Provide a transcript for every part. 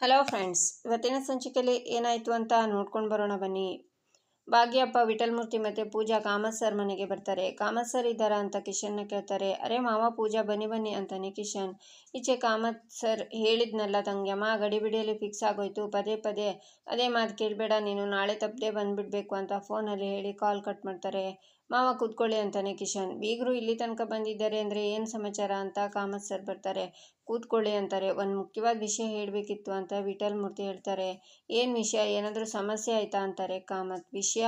Hello friends ಇವತ್ತಿನ ಸಂಚಿಕೆಯಲ್ಲಿ ಏನಾಯಿತು ಅಂತ ನೋಡ್ಕೊಂಡು ಬರೋಣ ಬನ್ನಿ. ಭಾಗ್ಯಪ್ಪ, ವಿಠಲ್ಮೂರ್ತಿ ಮತ್ತು ಪೂಜಾ ಕಾಮತ್ ಸರ್ ಮನೆಗೆ ಬರ್ತಾರೆ. ಕಾಮತ್ ಸರ್ ಇದ್ದಾರಾ ಅಂತ ಕಿಶನ್ನ ಕೇಳ್ತಾರೆ. ಅರೆ ಮಾವ, ಪೂಜಾ ಬನ್ನಿ ಬನ್ನಿ ಅಂತಾನೆ ಕಿಶನ್. ಈಚೆ ಕಾಮತ್ ಸರ್ ಹೇಳಿದ್ನಲ್ಲ ತಂಗ್ಯಮ್ಮ ಗಡಿಬಿಡಿಯಲ್ಲಿ ಫಿಕ್ಸ್ ಆಗೋಯ್ತು. ಪದೇ ಪದೇ ಅದೇ ಮಾತು ಕೇಳಬೇಡ. ನೀನು ನಾಳೆ ತಪ್ಪದೆ ಬಂದುಬಿಡ್ಬೇಕು ಅಂತ ಫೋನಲ್ಲಿ ಹೇಳಿ ಕಾಲ್ ಕಟ್ ಮಾಡ್ತಾರೆ. ಮಾವ ಕೂತ್ಕೊಳ್ಳಿ ಅಂತಾನೆ ಕಿಶನ್. ಬೀಗರು ಇಲ್ಲಿ ತನಕ ಬಂದಿದ್ದಾರೆ ಅಂದರೆ ಏನು ಸಮಾಚಾರ ಅಂತ ಕಾಮತ್ ಸರ್ ಬರ್ತಾರೆ. ಕೂತ್ಕೊಳ್ಳಿ ಅಂತಾರೆ. ಒಂದು ಮುಖ್ಯವಾದ ವಿಷಯ ಹೇಳಬೇಕಿತ್ತು ಅಂತ ವಿಠಲ್ ಮೂರ್ತಿ ಹೇಳ್ತಾರೆ. ಏನು ವಿಷಯ? ಏನಾದರೂ ಸಮಸ್ಯೆ ಆಯಿತಾ ಅಂತಾರೆ ಕಾಮತ್. ವಿಷಯ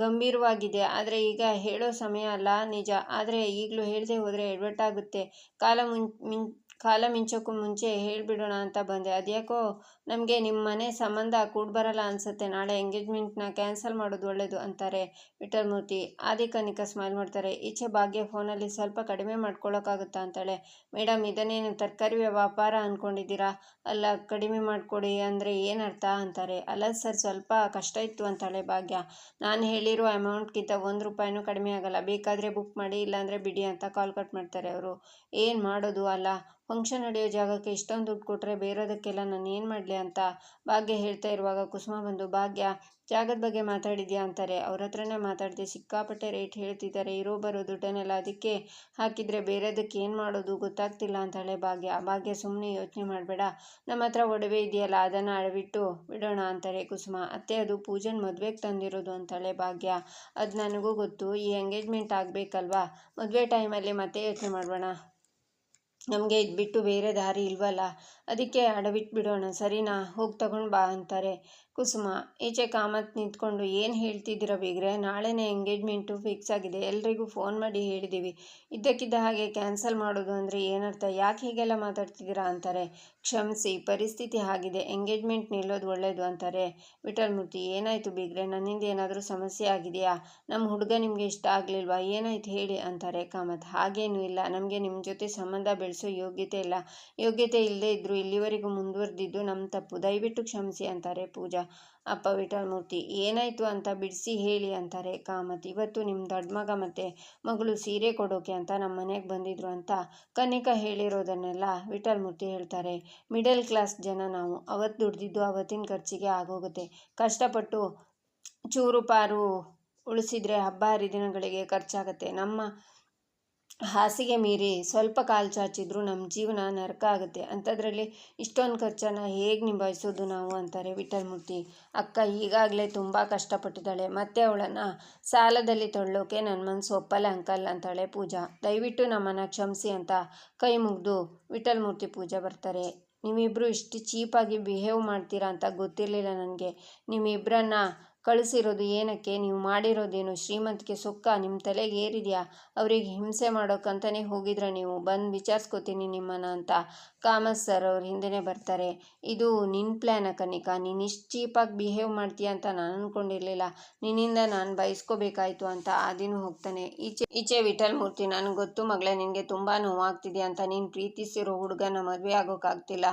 ಗಂಭೀರವಾಗಿದೆ. ಆದರೆ ಈಗ ಹೇಳೋ ಸಮಯ ಅಲ್ಲ ನಿಜ. ಆದರೆ ಈಗಲೂ ಹೇಳದೆ ಹೋದರೆ ಎಡವಟ್ಟಾಗುತ್ತೆ. ಕಾಲ ಮುನ್ ಮಿನ್ ಕಾಲ ಮಿಂಚೋಕ್ಕೂ ಮುಂಚೆ ಹೇಳಿಬಿಡೋಣ ಅಂತ ಬಂದೆ. ಅದ್ಯಾಕೋ ನಮಗೆ ನಿಮ್ಮ ಮನೆ ಸಂಬಂಧ ಕೂಡ್ಬರಲ್ಲ ಅನಿಸುತ್ತೆ. ನಾಳೆ ಎಂಗೇಜ್ಮೆಂಟ್ನ ಕ್ಯಾನ್ಸಲ್ ಮಾಡೋದು ಒಳ್ಳೆಯದು ಅಂತಾರೆ ವಿಠಲ್ಮೂರ್ತಿ. ಆದಿಕನಿಕ ಸ್ಮೈಲ್ ಮಾಡ್ತಾರೆ. ಈಚೆ ಭಾಗ್ಯ ಫೋನಲ್ಲಿ ಸ್ವಲ್ಪ ಕಡಿಮೆ ಮಾಡ್ಕೊಳ್ಳೋಕ್ಕಾಗುತ್ತಾ ಅಂತಾಳೆ. ಮೇಡಮ್, ಇದನ್ನೇನು ತರಕಾರಿ ವ್ಯಾಪಾರ ಅಂದ್ಕೊಂಡಿದ್ದೀರಾ ಅಲ್ಲ, ಕಡಿಮೆ ಮಾಡಿಕೊಡಿ ಅಂದರೆ ಏನರ್ಥ ಅಂತಾರೆ. ಅಲ್ಲ ಸರ್, ಸ್ವಲ್ಪ ಕಷ್ಟ ಇತ್ತು ಅಂತಾಳೆ ಭಾಗ್ಯ. ನಾನು ಹೇಳಿರೋ ಅಮೌಂಟ್ಗಿಂತ ಒಂದು ರೂಪಾಯಿನೂ ಕಡಿಮೆ ಆಗಲ್ಲ. ಬೇಕಾದರೆ ಬುಕ್ ಮಾಡಿ, ಇಲ್ಲಾಂದರೆ ಬಿಡಿ ಅಂತ ಕಾಲ್ ಕಟ್ ಮಾಡ್ತಾರೆ ಅವರು. ಏನು ಮಾಡೋದು ಅಲ್ಲ? ಫಂಕ್ಷನ್ ನಡೆಯೋ ಜಾಗಕ್ಕೆ ಇಷ್ಟೊಂದು ದುಡ್ಡು ಕೊಟ್ಟರೆ ಬೇರೋದಕ್ಕೆಲ್ಲ ನಾನು ಏನು ಮಾಡಲಿ ಅಂತ ಭಾಗ್ಯ ಹೇಳ್ತಾ ಇರುವಾಗ ಕುಸುಮ ಬಂದು, ಭಾಗ್ಯ, ಜಾಗದ ಬಗ್ಗೆ ಮಾತಾಡಿದ್ಯಾ? ಅಂತಾರೆ. ಅವ್ರ ಹತ್ರನೇ ಮಾತಾಡಿದೆ ಸಿಕ್ಕಾಪಟ್ಟೆ ರೇಟ್ ಹೇಳ್ತಿದ್ದಾರೆ. ಇರೋ ಬರೋ ದುಡ್ಡನ್ನೆಲ್ಲ ಅದಕ್ಕೆ ಹಾಕಿದರೆ ಬೇರೆದಕ್ಕೆ ಏನು ಮಾಡೋದು ಗೊತ್ತಾಗ್ತಿಲ್ಲ ಅಂತಾಳೆ ಭಾಗ್ಯ. ಭಾಗ್ಯ ಸುಮ್ಮನೆ ಯೋಚನೆ ಮಾಡಬೇಡ. ನಮ್ಮ ಹತ್ರ ಒಡವೆ ಇದೆಯಲ್ಲ, ಅದನ್ನು ಅಡವಿಟ್ಟು ಬಿಡೋಣ ಅಂತಾರೆ ಕುಸುಮ. ಅತ್ತೆ, ಅದು ಪೂಜನ್ ಮದುವೆಗೆ ತಂದಿರೋದು ಅಂತಾಳೆ ಭಾಗ್ಯ. ಅದು ನನಗೂ ಗೊತ್ತು. ಈ ಎಂಗೇಜ್ಮೆಂಟ್ ಆಗಬೇಕಲ್ವಾ? ಮದುವೆ ಟೈಮಲ್ಲಿ ಮತ್ತೆ ಯೋಚನೆ ಮಾಡಬೇಡ. ನಮಗೆ ಇದು ಬಿಟ್ಟು ಬೇರೆ ದಾರಿ ಇಲ್ವಲ್ಲ? ಅದಕ್ಕೆ ಅಡವಿಟ್ಬಿಡೋಣ. ಸರಿನಾ? ಹೋಗಿ ತಗೊಂಡು ಬಾ ಅಂತಾರೆ. ಕುಸುಮ, ಈಚೆ ಕಾಮತ್ ನಿಂತ್ಕೊಂಡು ಏನು ಹೇಳ್ತಿದ್ದೀರ ಬೀಗ್ರೆ, ನಾಳೆನೇ ಎಂಗೇಜ್ಮೆಂಟು ಫಿಕ್ಸ್ ಆಗಿದೆ, ಎಲ್ರಿಗೂ ಫೋನ್ ಮಾಡಿ ಹೇಳಿದ್ದೀವಿ ಇದ್ದಕ್ಕಿದ್ದ ಹಾಗೆ ಕ್ಯಾನ್ಸಲ್ ಮಾಡೋದು ಅಂದರೆ ಏನರ್ಥ? ಯಾಕೆ ಹೀಗೆಲ್ಲ ಮಾತಾಡ್ತಿದ್ದೀರಾ ಅಂತಾರೆ. ಕ್ಷಮಿಸಿ, ಪರಿಸ್ಥಿತಿ ಆಗಿದೆ ಎಂಗೇಜ್ಮೆಂಟ್ ನಿಲ್ಲೋದು ಒಳ್ಳೆಯದು ಅಂತಾರೆ. ವಿಠಲ್ಮೂರ್ತಿ, ಏನಾಯಿತು ಬೀಗ್ರೆ? ನನ್ನಿಂದ ಏನಾದರೂ ಸಮಸ್ಯೆ ಆಗಿದೆಯಾ? ನಮ್ಮ ಹುಡುಗ ನಿಮಗೆ ಇಷ್ಟ ಆಗಲಿಲ್ವಾ? ಏನಾಯ್ತು ಹೇಳಿ ಅಂತಾರೆ ಕಾಮತ್. ಹಾಗೇನೂ ಇಲ್ಲ. ನಮಗೆ ನಿಮ್ಮ ಜೊತೆ ಸಂಬಂಧ ಬೆಳೆಸೋ ಯೋಗ್ಯತೆ ಇಲ್ಲ. ಯೋಗ್ಯತೆ ಇಲ್ಲದೇ ಇದ್ದರೂ ಇಲ್ಲಿವರೆಗೂ ಮುಂದುವರೆದಿದ್ದು ನಮ್ಮ ತಪ್ಪು. ದಯವಿಟ್ಟು ಕ್ಷಮಿಸಿ ಅಂತಾರೆ ಪೂಜಾ. ಅಪ್ಪ ವಿಠಲಮೂರ್ತಿ, ಏನಾಯಿತು ಅಂತ ಬಿಡಿಸಿ ಹೇಳಿ ಅಂತಾರೆ ಕಾಮತ್. ಇವತ್ತು ನಿಮ್ಮ ದೊಡ್ಡ ಮಗ ಮತ್ತು ಮಗಳು ಸೀರೆ ಕೊಡೋಕೆ ಅಂತ ನಮ್ಮ ಮನೆಗೆ ಬಂದಿದ್ರು ಅಂತ ಕನಿಕ ಹೇಳಿರೋದನ್ನೆಲ್ಲ ವಿಠಲಮೂರ್ತಿ ಹೇಳ್ತಾರೆ. ಮಿಡಲ್ ಕ್ಲಾಸ್ ಜನ ನಾವು ಅವತ್ತು ದುಡ್ದಿದ್ದು ಅವತ್ತಿನ ಖರ್ಚಿಗೆ ಆಗೋಗುತ್ತೆ. ಕಷ್ಟಪಟ್ಟು ಚೂರು ಪಾರು ಉಳಿಸಿದ್ರೆ ಹಬ್ಬ ಹರಿದಿನಗಳಿಗೆ ಖರ್ಚಾಗತ್ತೆ. ನಮ್ಮ ಹಾಸಿಗೆ ಮೀರಿ ಸ್ವಲ್ಪ ಕಾಲು ಚಾಚಿದ್ರು ನಮ್ಮ ಜೀವನ ನರಕ ಆಗುತ್ತೆ. ಅಂಥದ್ರಲ್ಲಿ ಇಷ್ಟೊಂದು ಖರ್ಚನ್ನು ಹೇಗೆ ನಿಭಾಯಿಸೋದು ನಾವು ಅಂತಾರೆ ವಿಠಲ್ಮೂರ್ತಿ ಅಕ್ಕ ಈಗಾಗಲೇ ತುಂಬ ಕಷ್ಟಪಟ್ಟಿದ್ದಾಳೆ. ಮತ್ತೆ ಅವಳನ್ನು ಸಾಲದಲ್ಲಿ ತೊಳ್ಳೋಕೆ ನನ್ನ ಮನಸ್ಸು ಒಪ್ಪಲ್ಲ ಅಂಕಲ್ ಅಂತಾಳೆ ಪೂಜಾ. ದಯವಿಟ್ಟು ನಮ್ಮನ್ನು ಕ್ಷಮಿಸಿ ಅಂತ ಕೈ ಮುಗಿದು ವಿಠಲ್ಮೂರ್ತಿ ಪೂಜಾ ಬರ್ತಾರೆ. ನೀವಿಬ್ಬರು ಇಷ್ಟು ಚೀಪಾಗಿ ಬಿಹೇವ್ ಮಾಡ್ತೀರಾ ಅಂತ ಗೊತ್ತಿರಲಿಲ್ಲ ನನಗೆ. ನಿಮ್ಮಿಬ್ಬರನ್ನ ಕಳಿಸಿರೋದು ಏನಕ್ಕೆ? ನೀವು ಮಾಡಿರೋದೇನು? ಶ್ರೀಮಂತಿಕೆ ಸೊಕ್ಕ? ನಿಮ್ಮ ತಲೆಗೆ ಏರಿದೆಯಾ? ಅವರಿಗೆ ಹಿಂಸೆ ಮಾಡೋಕ್ಕಂತಲೇ ಹೋಗಿದ್ರೆ ನೀವು. ಬಂದು ವಿಚಾರಿಸ್ಕೋತೀನಿ ನಿಮ್ಮನ್ನು ಅಂತ ಕಾಮತ್ ಸರ್ ಅವ್ರ ಹಿಂದೆ ಬರ್ತಾರೆ. ಇದು ನಿನ್ನ ಪ್ಲ್ಯಾನ ಕನಿಕಾ ನೀನು ಇಷ್ಟು ಚೀಪಾಗಿ ಬಿಹೇವ್ ಮಾಡ್ತೀಯ ಅಂತ ನಾನು ಅಂದ್ಕೊಂಡಿರಲಿಲ್ಲ ನಿನ್ನಿಂದ ನಾನು ಬಯಸ್ಕೋಬೇಕಾಯ್ತು ಅಂತ ಆದಿನೂ ಹೋಗ್ತಾನೆ. ಈಚೆ ಈಚೆ ವಿಠಲ್ ಮೂರ್ತಿ, ನನಗೆ ಗೊತ್ತು ಮಗಳೇ, ನಿನಗೆ ತುಂಬ ನೋವಾಗ್ತಿದೆ ಅಂತ ನೀನು ಪ್ರೀತಿಸಿರೋ ಹುಡುಗನ ಮದುವೆ ಆಗೋಕ್ಕಾಗ್ತಿಲ್ಲ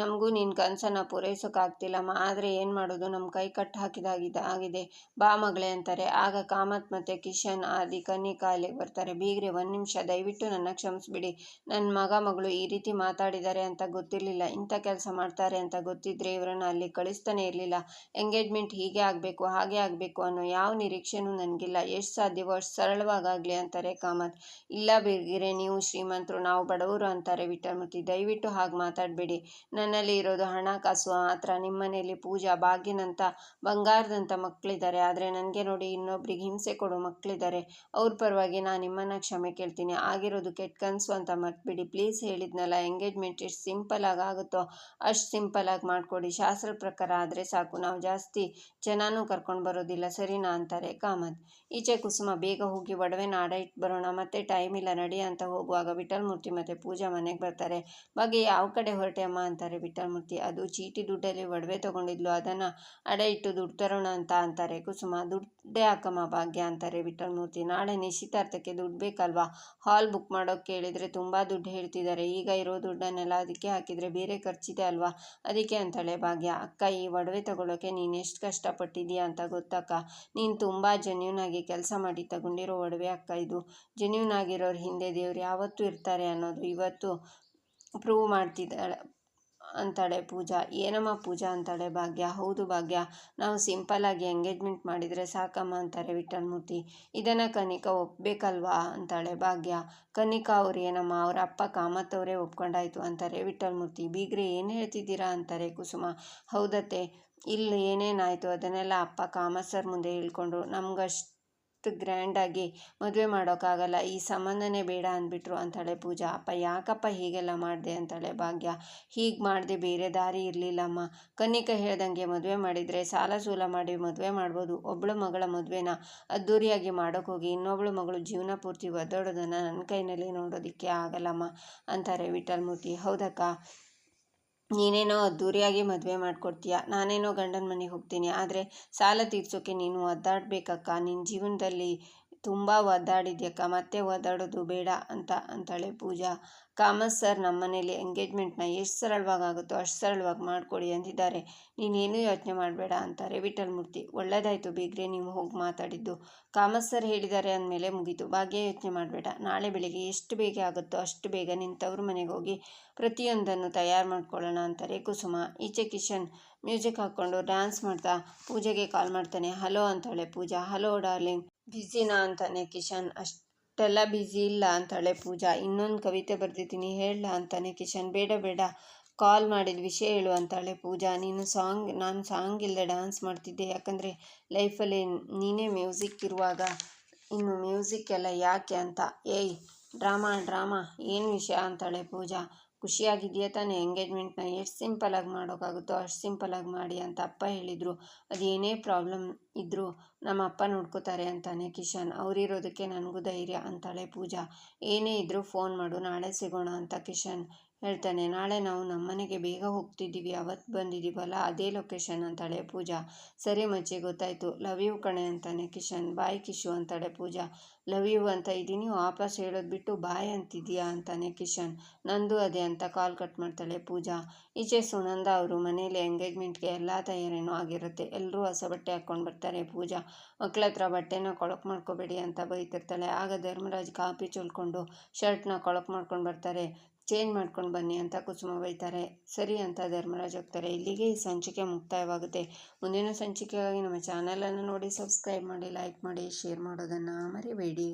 ನಮಗೂ ನಿನ್ನ ಕನಸನ್ನು ಪೂರೈಸೋಕ್ಕಾಗ್ತಿಲ್ಲಮ್ಮ ಆದರೆ ಏನು ಮಾಡೋದು? ನಮ್ಮ ಕೈ ಕಟ್ಟು ಹಾಕಿದಾಗಿದೆ ಆಗಿದೆ. ಬಾ ಮಗಳೇ ಅಂತಾರೆ. ಆಗ ಕಾಮತ್ ಮತ್ತು ಕಿಶನ್, ಆದಿ ಕನ್ನಿಕಾ ಬರ್ತಾರೆ. ಬೀಗ್ರೆ, ಒಂದು ನಿಮಿಷ ದಯವಿಟ್ಟು ನನ್ನ ಕ್ಷಮಿಸ್ಬಿಡಿ. ನನ್ನ ಮಗ, ಮಗಳು ಈ ರೀತಿ ಮಾತಾಡಿದ್ದಾರೆ ಅಂತ ಗೊತ್ತಿರಲಿಲ್ಲ. ಇಂಥ ಕೆಲಸ ಮಾಡ್ತಾರೆ ಅಂತ ಗೊತ್ತಿದ್ರೆ ಇವರನ್ನು ಅಲ್ಲಿ ಕಳಿಸ್ತಾನೆ ಇರಲಿಲ್ಲ. ಎಂಗೇಜ್ಮೆಂಟ್ ಹೀಗೆ ಆಗಬೇಕು, ಹಾಗೆ ಆಗಬೇಕು ಅನ್ನೋ ಯಾವ ನಿರೀಕ್ಷೆನೂ ನನಗಿಲ್ಲ. ಎಷ್ಟು ಸಾಧ್ಯವೋ ಅಷ್ಟು ಸರಳವಾಗಲಿ ಅಂತಾರೆ ಕಾಮತ್. ಇಲ್ಲ ಬೀಗ್ರೆ, ನೀವು ಶ್ರೀಮಂತರು, ನಾವು ಬಡವರು ಅಂತಾರೆ ವಿಠಲಮೂರ್ತಿ. ದಯವಿಟ್ಟು ಹಾಗೆ ಮಾತಾಡಬೇಡಿ. ನನ್ನಲ್ಲಿ ಇರೋದು ಹಣ, ಕಾಸು ಮಾತ್ರ ನಿಮ್ಮನೆಯಲ್ಲಿ ಪೂಜಾ, ಭಾಗ್ಯನಂತ ಬಂಗಾರದಂಥ ಮಕ್ಕಳಿದ್ದಾರೆ. ಆದರೆ ನನಗೆ ನೋಡಿ ಇನ್ನೊಬ್ರಿಗೆ ಹಿಂಸೆ ಕೊಡೋ ಮಕ್ಕಳಿದ್ದಾರೆ. ಅವ್ರ ಪರವಾಗಿ ನಾನು ನಿಮ್ಮನ್ನು ಕ್ಷಮೆ ಕೇಳ್ತೀನಿ. ಆಗಿರೋದು ಕೆಟ್ಟ ಕನಸು ಅಂತ ಮರ್ತ್ಬಿಡಿ. ಪ್ಲೀಸ್ ಹೇಳಿದ್ನಲ್ಲ, ಎಂಗೇಜ್ಮೆಂಟ್ ಎಷ್ಟು ಸಿಂಪಲಾಗಿ ಆಗುತ್ತೋ ಅಷ್ಟು ಆಗಿ ಮಾಡಿಕೊಡಿ. ಶಾಸ್ತ್ರ ಪ್ರಕಾರ ಆದರೆ ಸಾಕು. ನಾವು ಜಾಸ್ತಿ ಜನನೂ ಕರ್ಕೊಂಡು ಬರೋದಿಲ್ಲ. ಸರಿನಾ ಅಂತಾರೆ ಕಾಮತ್. ಈಚೆ ಕುಸುಮ, ಬೇಗ ಹೋಗಿ ಒಡವೆನ ಆಡ ಇಟ್ಟು ಬರೋಣ. ಮತ್ತೆ ಟೈಮ್ ಇಲ್ಲ, ನಡಿ ಅಂತ ಹೋಗುವಾಗ ವಿಠಲ್ಮೂರ್ತಿ ಮತ್ತು ಪೂಜಾ ಮನೆಗೆ ಬರ್ತಾರೆ. ಬಗ್ಗೆ ಯಾವ ಕಡೆ ಹೊರಟೆ ಅಮ್ಮ ಅಂತಾರೆ ವಿಠಲ್ಮೂರ್ತಿ. ಅದು ಚೀಟಿ ದುಡ್ಡಲ್ಲಿ ಒಡವೆ ತಗೊಂಡಿದ್ಲು. ಅದನ್ನು ಅಡ ಇಟ್ಟು ದುಡ್ಡು ತರೋಣ ಅಂತ ಅಂತಾರೆ. ಕುಸುಮ, ದುಡ್ಡೇ ಹಾಕಮ್ಮ ಭಾಗ್ಯ ಅಂತಾರೆ ವಿಠಲ್ಮೂರ್ತಿ. ನಾಳೆ ನಿಶ್ಚಿತಾರ್ಥಕ್ಕೆ ದುಡ್ಡು ಬೇಕಲ್ವಾ? ಹಾಲ್ ಬುಕ್ ಮಾಡೋಕ್ಕೆ ಕೇಳಿದರೆ ತುಂಬ ದುಡ್ಡು ಹೇಳ್ತಿದ್ದಾರೆ. ಈಗ ಇರೋ ದುಡ್ಡನ್ನೆಲ್ಲ ಅದಕ್ಕೆ ಹಾಕಿದರೆ ಬೇರೆ ಖರ್ಚಿದೆ ಅಲ್ವಾ? ಅದಕ್ಕೆ ಅಂತಾಳೆ ಭಾಗ್ಯ. ಅಕ್ಕ, ಈ ಒಡವೆ ತಗೊಳ್ಳೋಕೆ ನೀನು ಎಷ್ಟು ಕಷ್ಟಪಟ್ಟಿದ್ದೀಯಾ ಅಂತ ಗೊತ್ತಕ್ಕ? ನೀನು ತುಂಬ ಜೆನ್ಯೂನ್ ಆಗಿ ಕೆಲಸ ಮಾಡಿ ತಗೊಂಡಿರೋ ಒಡವೆ ಅಕ್ಕ ಇದು. ಜೆನ್ಯೂನ್ ಆಗಿರೋರು ಹಿಂದೆ ದೇವ್ರು ಯಾವತ್ತೂ ಇರ್ತಾರೆ ಅನ್ನೋದು ಇವತ್ತು ಪ್ರೂವ್ ಮಾಡ್ತಿದ್ದಾಳೆ ಅಂತಾಳೆ ಪೂಜಾ. ಏನಮ್ಮ ಪೂಜಾ ಅಂತಾಳೆ ಭಾಗ್ಯ? ಹೌದು ಭಾಗ್ಯ. ನಾವು ಸಿಂಪಲ್ಲಾಗಿ ಎಂಗೇಜ್ಮೆಂಟ್ ಮಾಡಿದರೆ ಸಾಕಮ್ಮ ಅಂತಾರೆ ವಿಠಲ್ಮೂರ್ತಿ. ಇದನ್ನು ಕನಿಕಾ ಒಪ್ಪಬೇಕಲ್ವಾ ಅಂತಾಳೆ ಭಾಗ್ಯ. ಕನಿಕಾ ಅವ್ರು ಏನಮ್ಮ? ಅವರ ಅಪ್ಪ ಕಾಮತ್ ಅವರೇ ಒಪ್ಕೊಂಡಾಯ್ತು ಅಂತಾರೆ ವಿಠಲ್ಮೂರ್ತಿ. ಬೀಗ್ರೆ ಏನು ಹೇಳ್ತಿದ್ದೀರಾ ಅಂತಾರೆ ಕುಸುಮ. ಹೌದತ್ತೆ. ಇಲ್ಲಿ ಏನೇನಾಯಿತು ಅದನ್ನೆಲ್ಲ ಅಪ್ಪ ಕಾಮತ್ ಸರ್ ಮುಂದೆ ಹೇಳ್ಕೊಂಡು ನಮ್ಗಷ್ಟು ಗ್ರ್ಯಾಂಡಾಗಿ ಮದುವೆ ಮಾಡೋಕ್ಕಾಗಲ್ಲ, ಈ ಸಂಬಂಧನೇ ಬೇಡ ಅಂದ್ಬಿಟ್ರು ಅಂತಾಳೆ ಪೂಜಾ. ಅಪ್ಪ, ಯಾಕಪ್ಪ ಹೀಗೆಲ್ಲ ಮಾಡಿದೆ ಅಂತಾಳೆ ಭಾಗ್ಯ. ಹೀಗೆ ಮಾಡಿದೆ ಬೇರೆ ದಾರಿ ಇರಲಿಲ್ಲಮ್ಮ. ಕನ್ನಿಕ ಹೇಳ್ದಂಗೆ ಮದುವೆ ಮಾಡಿದರೆ ಸಾಲ ಸೂಲ ಮಾಡಿ ಮದುವೆ ಮಾಡ್ಬೋದು. ಒಬ್ಬಳು ಮಗಳ ಮದುವೆನ? ಅದ್ದೂರಿಯಾಗಿ ಮಾಡೋಕ್ಕೋಗಿ ಇನ್ನೊಬ್ಳು ಮಗಳು ಜೀವನ ಪೂರ್ತಿ ಒದ್ದಾಡೋದನ್ನು ನನ್ನ ಕೈನಲ್ಲಿ ನೋಡೋದಕ್ಕೆ ಆಗಲ್ಲಮ್ಮ, ಅಂತಾರೆ ವಿಠಲ್ಮೂರ್ತಿ. ಹೌದಕ್ಕ? ನೀನೇನೋ ಅದ್ದೂರಿಯಾಗಿ ಮದುವೆ ಮಾಡಿಕೊಡ್ತೀಯ? ನಾನೇನೋ ಗಂಡನ ಮನೆಗೆ ಹೋಗ್ತೀನಿ. ಆದರೆ ಸಾಲ ತೀರ್ಸೋಕ್ಕೆ ನೀನು ಒದ್ದಾಡಬೇಕಕ್ಕ. ನಿನ್ನ ಜೀವನದಲ್ಲಿ ತುಂಬ ಒದ್ದಾಡಿದ್ಯಕ್ಕ ಮತ್ತೆ ಒದ್ದಾಡೋದು ಬೇಡ ಅಂತ ಅಂತಾಳೆ ಪೂಜಾ. ಕಾಮತ್ ಸರ್, ನಮ್ಮನೇಲಿ ಎಂಗೇಜ್ಮೆಂಟ್ನ ಎಷ್ಟು ಸರಳವಾಗಿ ಆಗುತ್ತೋ ಅಷ್ಟು ಸರಳವಾಗಿ ಮಾಡಿಕೊಡಿ ಅಂದಿದ್ದಾರೆ. ನೀನೇನು ಯೋಚನೆ ಮಾಡಬೇಡ ಅಂತಾರೆ ವಿಠಲ್ಮೂರ್ತಿ ಒಳ್ಳೆಯದಾಯಿತು ಬೀಗ್ರೆ, ನೀವು ಹೋಗಿ ಮಾತಾಡಿದ್ದು. ಕಾಮತ್ ಸರ್ ಹೇಳಿದ್ದಾರೆ ಅಂದಮೇಲೆ ಮುಗೀತು. ಭಾಗ್ಯ ಯೋಚನೆ ಮಾಡಬೇಡ. ನಾಳೆ ಬೆಳಿಗ್ಗೆ ಎಷ್ಟು ಬೇಗ ಆಗುತ್ತೋ ಅಷ್ಟು ಬೇಗ ನಿಂತವ್ರ ಮನೆಗೆ ಹೋಗಿ ಪ್ರತಿಯೊಂದನ್ನು ತಯಾರು ಮಾಡ್ಕೊಳ್ಳೋಣ ಅಂತಾರೆ ಕುಸುಮ. ಈಚೆ ಕಿಶನ್ ಮ್ಯೂಸಿಕ್ ಹಾಕ್ಕೊಂಡು ಡ್ಯಾನ್ಸ್ ಮಾಡ್ತಾ ಪೂಜೆಗೆ ಕಾಲ್ ಮಾಡ್ತಾನೆ. ಹಲೋ ಅಂತಾಳೆ ಪೂಜಾ. Hello darling. ಬ್ಯುಸಿನಾ ಅಂತಾನೆ ಕಿಶನ್. ಅಷ್ಟೆಲ್ಲ ಬ್ಯುಸಿ ಇಲ್ಲ ಅಂತಾಳೆ ಪೂಜಾ. ಇನ್ನೊಂದು ಕವಿತೆ ಬರ್ದಿದ್ದೀನಿ, ಹೇಳ ಅಂತಾನೆ ಕಿಶನ್. ಬೇಡ ಬೇಡ, ಕಾಲ್ ಮಾಡಿದ ವಿಷಯ ಹೇಳು ಅಂತಾಳೆ ಪೂಜಾ. ನೀನು ಸಾಂಗ್, ನಾನು ಸಾಂಗ್ ಇಲ್ಲದೆ ಡ್ಯಾನ್ಸ್ ಮಾಡ್ತಿದ್ದೆ. ಯಾಕಂದರೆ ಲೈಫಲ್ಲಿ ನೀನೇ ಮ್ಯೂಸಿಕ್ ಇರುವಾಗ, ಇನ್ನು ಮ್ಯೂಸಿಕ್ ಎಲ್ಲ ಯಾಕೆ ಅಂತ. ಏಯ್ ಡ್ರಾಮಾ ಡ್ರಾಮಾ, ಏನು ವಿಷಯ ಅಂತಾಳೆ ಪೂಜಾ? ಖುಷಿಯಾಗಿದೆಯಾ ತಾನೇ? ಎಂಗೇಜ್ಮೆಂಟ್ನ ಎಷ್ಟು ಸಿಂಪಲಾಗಿ ಮಾಡೋಕ್ಕಾಗುತ್ತೋ ಅಷ್ಟು ಸಿಂಪಲಾಗಿ ಮಾಡಿ ಅಂತ ಅಪ್ಪ ಹೇಳಿದರು. ಅದೇನೇ ಪ್ರಾಬ್ಲಮ್ ಇದ್ದರೂ ನಮ್ಮ ಅಪ್ಪ ನೋಡ್ಕೋತಾರೆ ಅಂತಾನೆ ಕಿಶನ್. ಅವರಿರೋದಕ್ಕೆ ನನಗೂ ಧೈರ್ಯ ಅಂತಾಳೆ ಪೂಜಾ. ಏನೇ ಇದ್ದರೂ ಫೋನ್ ಮಾಡು, ನಾಳೆ ಸಿಗೋಣ ಅಂತ ಕಿಶನ್ ಹೇಳ್ತಾನೆ, ನಾಳೆ ನಾವು ನಮ್ಮನೆಗೆ ಬೇಗ ಹೋಗ್ತಿದ್ದೀವಿ ಅವತ್ತು ಬಂದಿದ್ದೀವಲ್ಲ ಅದೇ ಲೊಕೇಶನ್ ಅಂತಾಳೆ ಪೂಜಾ. ಸರಿ ಮಚ್ಚಿ, ಗೊತ್ತಾಯಿತು. ಲವ್ ಯು ಕಣೆ ಅಂತಾನೆ ಕಿಶನ್. ಬಾಯ್ ಕಿಶು ಅಂತಾಳೆ ಪೂಜಾ. ಲವ್ ಯು ಅಂತ ಇದ್ದೀನಿ, ವಾಪಸ್ ಹೇಳೋದು ಬಿಟ್ಟು ಬಾಯ್ ಅಂತಿದ್ದೀಯಾ ಅಂತಾನೆ ಕಿಶನ್. ನಂದು ಅದೇ ಅಂತ ಕಾಲ್ ಕಟ್ ಮಾಡ್ತಾಳೆ ಪೂಜಾ. ಈಚೆ ಸುನಂದ ಅವರು ಮನೇಲಿ ಎಂಗೇಜ್ಮೆಂಟ್ಗೆ ಎಲ್ಲ ತಯಾರಿನೂ ಆಗಿರುತ್ತೆ. ಎಲ್ಲರೂ ಹೊಸ ಬಟ್ಟೆ ಹಾಕ್ಕೊಂಡು ಬರ್ತಾರೆ ಪೂಜಾ. ಮಕ್ಳ ಹತ್ರ ಬಟ್ಟೆನ ಕೊಳಕು ಮಾಡ್ಕೋಬೇಡಿ ಅಂತ ಬೈತಿರ್ತಾಳೆ. ಆಗ ಧರ್ಮರಾಜ್ ಕಾಪಿ ಚೊಲ್ಕೊಂಡು ಶರ್ಟ್ನ ಕೊಳಕು ಮಾಡ್ಕೊಂಡು ಬರ್ತಾರೆ. ಚೇಂಜ್ ಮಾಡ್ಕೊಂಡು ಬನ್ನಿ ಅಂತ ಕುಸುಮ ಬೈತಾರೆ. ಸರಿ ಅಂತ ಧರ್ಮರಾಜ್ ಹೋಗ್ತಾರೆ. ಇಲ್ಲಿಗೆ ಈ ಸಂಚಿಕೆ ಮುಕ್ತಾಯವಾಗುತ್ತೆ. ಮುಂದಿನ ಸಂಚಿಕೆಗಾಗಿ ನಮ್ಮ ಚಾನಲನ್ನು ನೋಡಿ, ಸಬ್ಸ್ಕ್ರೈಬ್ ಮಾಡಿ, ಲೈಕ್ ಮಾಡಿ, ಶೇರ್ ಮಾಡೋದನ್ನು ಮರಿಬೇಡಿ.